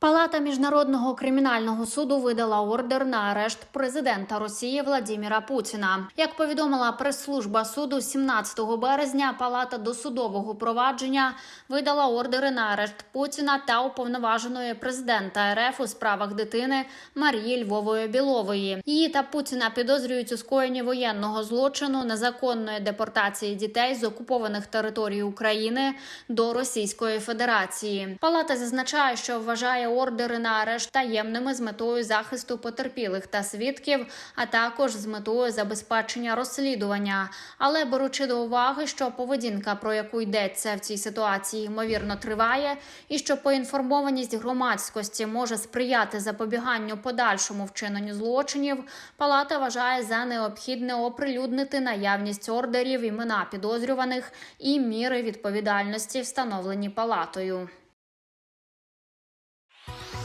Палата міжнародного кримінального суду видала ордер на арешт президента Росії Владіміра Путіна. Як повідомила прес-служба суду, 17 березня палата досудового провадження видала ордери на арешт Путіна та уповноваженої президента РФ у справах дитини Марії Львової Білової. Її та Путіна підозрюють у скоєнні воєнного злочину незаконної депортації дітей з окупованих територій України до Російської Федерації. Палата зазначає, що вважає ордери на арешт таємними з метою захисту потерпілих та свідків, а також з метою забезпечення розслідування. Але беручи до уваги, що поведінка, про яку йдеться в цій ситуації, ймовірно триває, і що поінформованість громадськості може сприяти запобіганню подальшому вчиненню злочинів, палата вважає за необхідне оприлюднити наявність ордерів, імена підозрюваних і міри відповідальності, встановлені палатою. Bye.